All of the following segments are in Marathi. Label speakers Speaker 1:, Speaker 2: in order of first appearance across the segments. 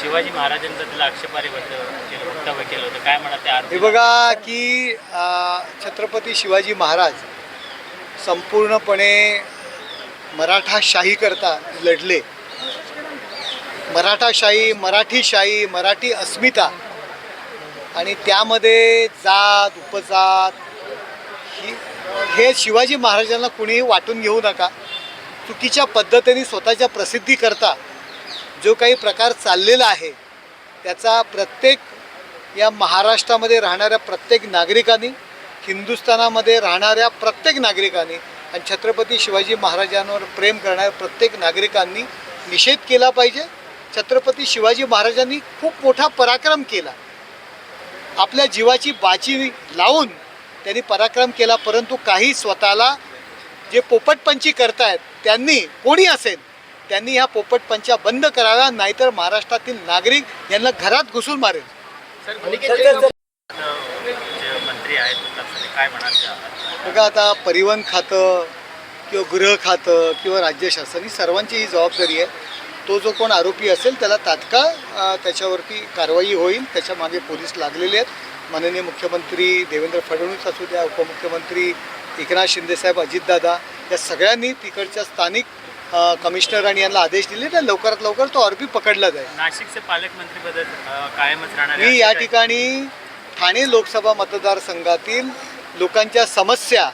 Speaker 1: शिवाजी महाराजांबद्दल आक्षेपार्ह आक्षेपारे वक्तव्य केलं होतं. काय म्हणा ते
Speaker 2: हे बघा की छत्रपती शिवाजी महाराज संपूर्णपणे मराठाशाही करता लढले. मराठाशाही मराठीशाही मराठी अस्मिता. आणि त्यामध्ये जात उपजात ही हे शिवाजी महाराजांना कुणीही वाटून घेऊ नका. चुकीच्या पद्धतीने स्वतःच्या प्रसिद्धी करता. जो काही प्रकार चाललेला आहे त्याचा प्रत्येक या महाराष्ट्रामध्ये राहणाऱ्या प्रत्येक नागरिकांनी हिंदुस्थानामध्ये राहणाऱ्या प्रत्येक नागरिकांनी आणि छत्रपती शिवाजी महाराजांवर प्रेम करणाऱ्या प्रत्येक नागरिकांनी निषेध केला पाहिजे. छत्रपती शिवाजी महाराजांनी खूप मोठा पराक्रम केला. आपल्या जीवाची बाची लावून त्यांनी पराक्रम केला परंतु काही स्वतःला जे पोपटपंची करतायत त्यांनी कोणी असेल त्यांनी ह्या पोपटपंच्या बंद कराव्या नाहीतर महाराष्ट्रातील नागरिक यांना घरात घुसून मारेल. बघा आता परिवहन खातं किंवा गृह खातं किंवा राज्य शासन ही सर्वांची ही जबाबदारी आहे. तो जो कोण आरोपी असेल त्याला तात्काळ त्याच्यावरती कारवाई होईल त्याच्यामागे पोलीस लागलेले आहेत. माननीय मुख्यमंत्री देवेंद्र फडणवीस असू द्या उपमुख्यमंत्री एकनाथ शिंदेसाहेब अजितदादा या सगळ्यांनी तिकडच्या स्थानिक अ, कमिशनर आणि यांना आदेश दिले तर लवकरात लवकर तो आरोपी पकडला जाईल.
Speaker 1: नाशिकचे पालकमंत्री पद कायमच राहणार
Speaker 2: मी या ठिकाणी ठाणे लोकसभा मतदारसंघातील लोकांच्या समस्या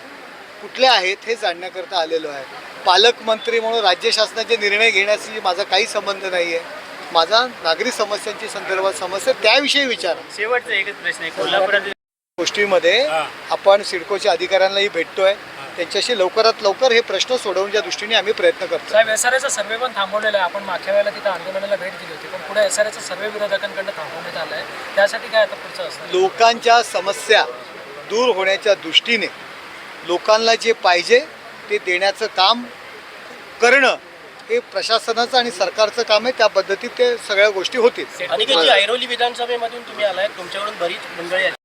Speaker 2: कुठल्या आहेत हे जाणण्याकरता आलेलो आहे. पालकमंत्री म्हणून राज्य शासनाचे निर्णय घेण्याशी माझा काही संबंध नाही आहे माझा नागरी समस्यांची संदर्भात समस्या त्याविषयी विचार.
Speaker 1: शेवटचा एकच प्रश्न आहे कोल्हापुरात
Speaker 2: गोष्टीमध्ये आपण सिडकोच्या अधिकाऱ्यांनाही भेटतोय. त्यांच्याशी लवकरात लवकर हे प्रश्न सोडवण्याच्या दृष्टीने आम्ही प्रयत्न करतो
Speaker 3: साहेब एस आर एचा सर्वे पण थांबवलेला आहे. आपण मागच्या वेळेला तिथं आंदोलनाला भेट दिली होती. पण पुढे एस आर एचा सर्वे विरोधकांकडनं थांबवण्यात आला आहे त्यासाठी काय आता पुढचं असणार?
Speaker 2: लोकांच्या समस्या दूर होण्याच्या दृष्टीने लोकांना जे पाहिजे ते देण्याचं काम करणं हे प्रशासनाचं आणि सरकारचं काम आहे. त्या पद्धतीत ते सगळ्या गोष्टी होतील.
Speaker 4: आणि ऐरोली विधानसभेमधून तुम्ही आलाय? तुमच्याकडून बरीच मंडळी